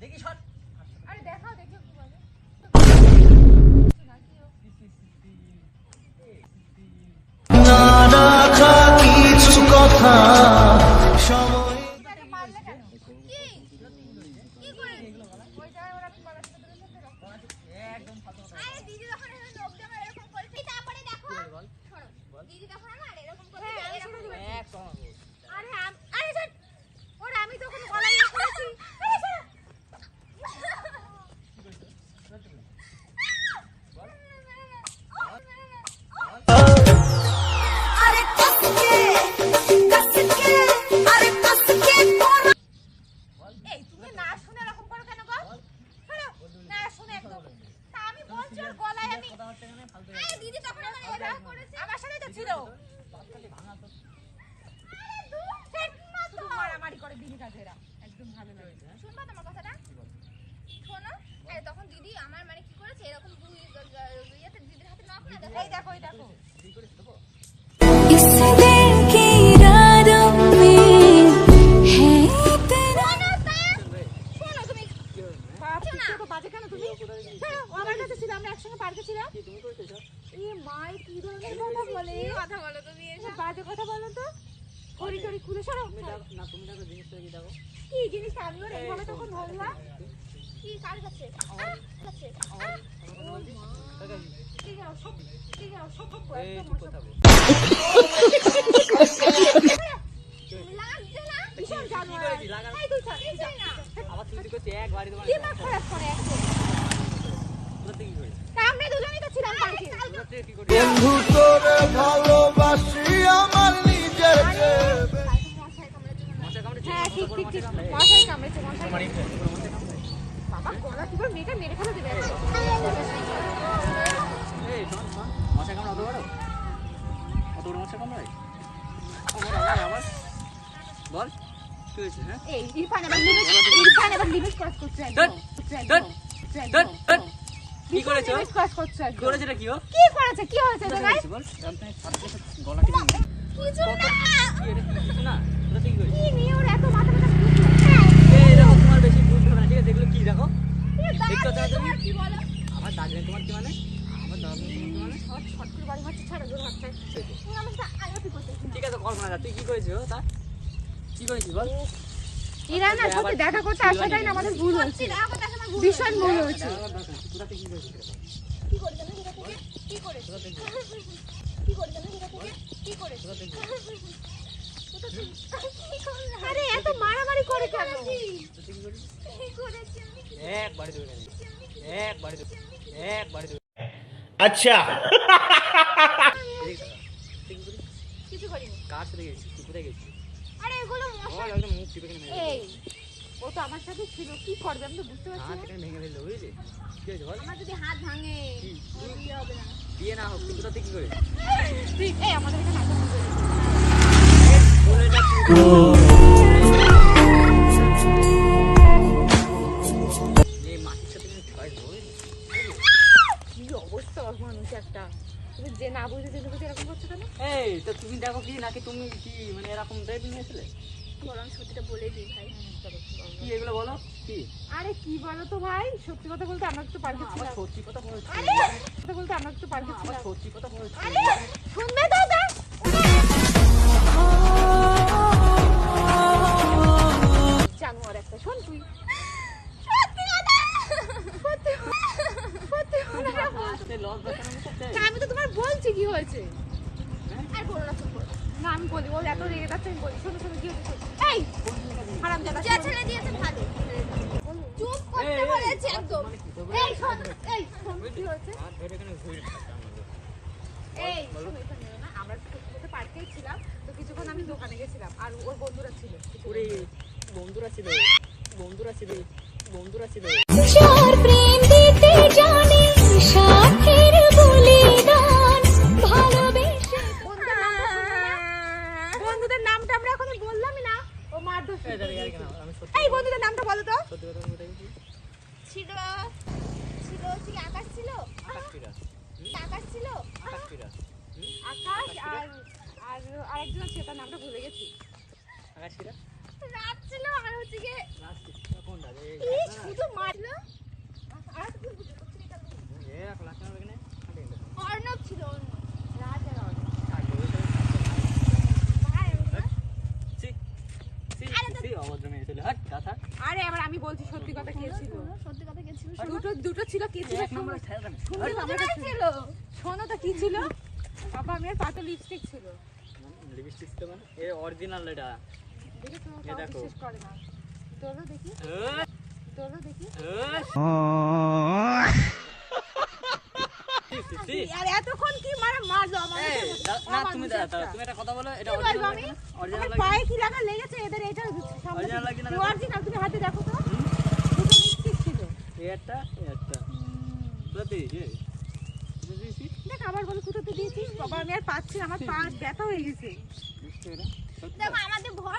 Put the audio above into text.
দেখি শট। আরে দেখাও দেখি বলে। কি? কি করে ওই জায়গায় ঘোরাফেরা একদম ভালো লাগে। শুনবা তোমার কথাটা? শোনো হ্যাঁ তখন দিদি আমার মানে কি করেছে? এরকম ইয়েতে দিদির হাতে নখ না দেখো এই দেখো এই দেখো। আমার কাছে ছিল আমরা একসঙ্গে পার্কে ছিলাম এই মাই কি বলে কথা বলো তুমি? বাজে কথা বলো তো? করি টরি খুলে সরো। তুমি দেখো না তুমি দেখো জিনিসটা কি দেখো কি জিনিস আমি ওর এইভাবে তখন ধরলাম কি কার কাছে। ঠিক আছে। সব ঠিক আছে সব সব একদম সব- লাগছে না? ভীষণ জানোয়ার। এই তুই ছাড়, এই ছাড় না। আবার তুই করছিস এক তোমার দিমাগ খারাপ করে একদম কোথা থেকে কি করিস তা আমরা দুজনেই তো ছিলাম পার্কে বন্ধু তোরে ভালোবাসি আমার নিজের ভেবে। মশা কামড়েছে হ্যাঁ ঠিক ঠিক ঠিক মশাই কামড়েছে মশাই কামড়েছে বাবা গলা কি করে মেয়েটা মেরে ফেলে দেবে এই শোন শোন মশা কামড় অত বড় অত বড় মশা কামড়ায় আবার আবার আবার বল কি হয়েছে হ্যাঁ? ইরফান এবার লিমিট ইরফান এবার লিমিট ক্রস করছে একদম। করছে। কি করেছ লিমিট ক্রস কি করেছে কি ও কি করেছে কি হয়েছে তো গাইস করেছে গলা কি কিছু না কি কি নিয়ে ওর এত মাথা ব্যথা করছে এই দেখো তোমার বেশি বুঝতে হবে না ঠিক আছে দেখল কি দেখো দেখতে দাঁড়াও, চাও তুমি? তোমার কি বলো আমার দাগ নেই তোমার কি মানে আমার দাগ নেই তোমার কি মানে ছট ছট করে বাড়ি মারছে ছাড়া জোর হাতে তুমি আমার সাথে আলাপি করতে ঠিক আছে কল্পনা যা তুই কি করেছিস ও তা কি করেছিস বল? সত্যি দেখা করতে আসাটাই না আমাদের ভুল হচ্ছে ভীষণ ভুল থেকে আরে এত মারামারি করে কেন? এক বাড়ি এক বাড়ি এক বাড়ি আচ্ছা এদিকে তাকা। তুই কি করিস? কিছু করিনি কার সাথে গেছিস তুই কোথায় গেছিস আরে এগুলো বল মশা একদম মুখ টিপে কিনে মেরে দেবো। এই ও তো আমার সাথে ছিল। কি করবে? আমি তো বুঝতে পারছি না। ভেঙে ফেলল বুঝেছিস কি হয়েছে বল। আমার যদি হাত ভাঙে বিয়ে হবে না। বিয়ে না হোক তুই কোথা থেকে কি করিস তুই এই আমাদের এখানে বলে তুই। কিন্তু কি অবস্থা মানুষ একটা। তুমি যে না বুঝে জেনে বুঝে এরকম করছ কেন? এই তো তুমি দেখো কি নাকি তুমি কি মানে এরকম টাইপ নিয়েছিলে সত্যিটা বলে দিই ভাই। কি এগুলো বলো? কি? আরে কি বলো তো ভাই? সত্যি কথা বলতে আমরা একটু পার্কে আমার সত্যি কথা বলছি আরে! কথা বলতে আমরা একটু পার্কে আমার সত্যি কথা বলছি আরে! শুনবে তো ওটা? জানোয়ার একটা শোন তুই। সত্যি কথা? সত্যি সত্যি আমি তো তোমার বলছি কি হয়েছে? হ্যাঁ? আর বলো না চুপ করো। না আমি বলি ও এত রেগে যাচ্ছে আমি বলি শোনো শোনো কি হয়েছে এই! হারাম জাদা যা ছেড়ে দিয়েছে ভালো চুপ করতে এই, এই, বলেছি একদম। মানে এই শোন এই শোন কি। এই শোনো এখানে না আমরা তো পার্কেই ছিলাম তো কিছুক্ষণ আমি দোকানে গেছিলাম আর ওর বন্ধুরা ছিল ওরে, বন্ধুরা। ছিল বন্ধুরা ছিল বন্ধুরা ছিল। যার প্রেম দিতে জানে আকাশিরা রাত ছিল আর হচ্ছে এই শুধু মারলো আর অর্ণব ছিল অর্ণব। রাত আর অর্ণব। সি সি আরে এবার আমি বলছি সত্যি কথা কে ছিল। সত্যি কথা কে ছিল দুটো দুটো ছিল কে ছিল শুনো। তো কাছে ছিল। শোনো তো কি ছিল? বাবা আমি পাতা লিপস্টিক ছিল। লিপস্টিক তো মানে? এ অরিজিনাল এটা। এ দেখো। তোলো দেখি তোলো দেখি। আর এতক্ষণ কি মানে মারলো দা- না তুমি দাঁড়া, দাঁড়া, তুমি একটা কথা বলো এটা অরিজিনাল অরিজিনাল লাগে পায়ে কি লাগা লেগেছে? এদের এটা লাগে না? অরিজিনাল তুমি হাতে দেখো তো। দুটো লিপস্টিক ছিল। এই একটা এই একটা। সত্যি এ। C, C, C. দেখ আবার বলে কোথাতে দিয়েছিস? বাবা আমি আর পাচ্ছি আমার পা ব্যথা হয়ে গেছে। সত্যি দেখো আমাদের ভয়